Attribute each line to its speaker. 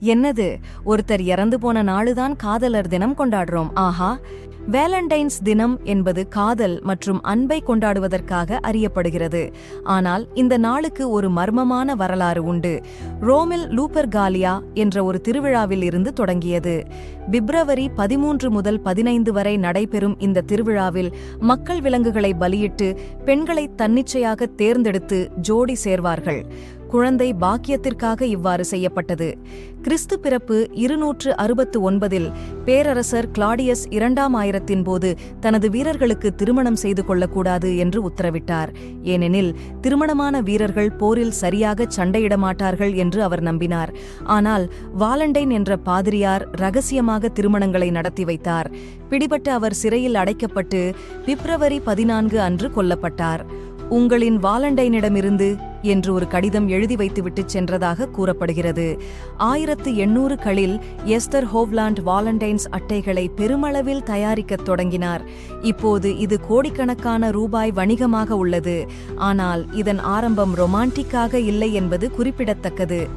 Speaker 1: என்னது ஒருத்தர் இறந்து போன நாளுதான் காதலர் தினம் கொண்டாடுறோம். ஆஹா வேலண்டைன்ஸ் தினம் என்பது காதல் மற்றும் அன்பை கொண்டாடுவதற்காக அறியப்படுகிறது. ஆனால் இந்த நாளுக்கு ஒரு மர்மமான வரலாறு உண்டு. ரோமில் லூப்பர்காலியா என்ற ஒரு திருவிழாவில் இருந்து தொடங்கியது. பிப்ரவரி பதிமூன்று முதல் பதினைந்து வரை நடைபெறும் இந்த திருவிழாவில் மக்கள் விலங்குகளை பலியிட்டு பெண்களை தன்னிச்சையாக தேர்ந்தெடுத்து ஜோடி சேர்வார்கள். குழந்தை பாக்கியத்திற்காக இவ்வாறு செய்யப்பட்டது. கிறிஸ்து பிறப்பு இருநூற்று அறுபத்து ஒன்பதில் பேரரசர் கிளாடியஸ் இரண்டாம் ஆயிரத்தின் போது தனது வீரர்களுக்கு திருமணம் செய்து கொள்ளக்கூடாது என்று உத்தரவிட்டார். ஏனெனில் திருமணமான வீரர்கள் போரில் சரியாக சண்டையிட மாட்டார்கள் என்று அவர் நம்பினார். ஆனால் வாலண்டைன் என்ற பாதிரியார் ரகசியமாக திருமணங்களை நடத்தி வைத்தார். பிடிபட்ட அவர் சிறையில் அடைக்கப்பட்டு பிப்ரவரி பதினான்கு அன்று கொல்லப்பட்டார். உங்களின் வாலண்டைனிடமிருந்து என்று ஒரு கடிதம் எழுதி வைத்துவிட்டு சென்றதாக கூறப்படுகிறது. ஆயிரத்து எண்ணூறுகளில் எஸ்தர் ஹோவ்லாண்ட் வாலண்டைன்ஸ் அட்டைகளை பெருமளவில் தயாரிக்கத் தொடங்கினார். இப்போது இது கோடிக்கணக்கான ரூபாய் வணிகமாக உள்ளது. ஆனால் இதன் ஆரம்பம் ரொமான்டிக்காக இல்லை என்பது குறிப்பிடத்தக்கது.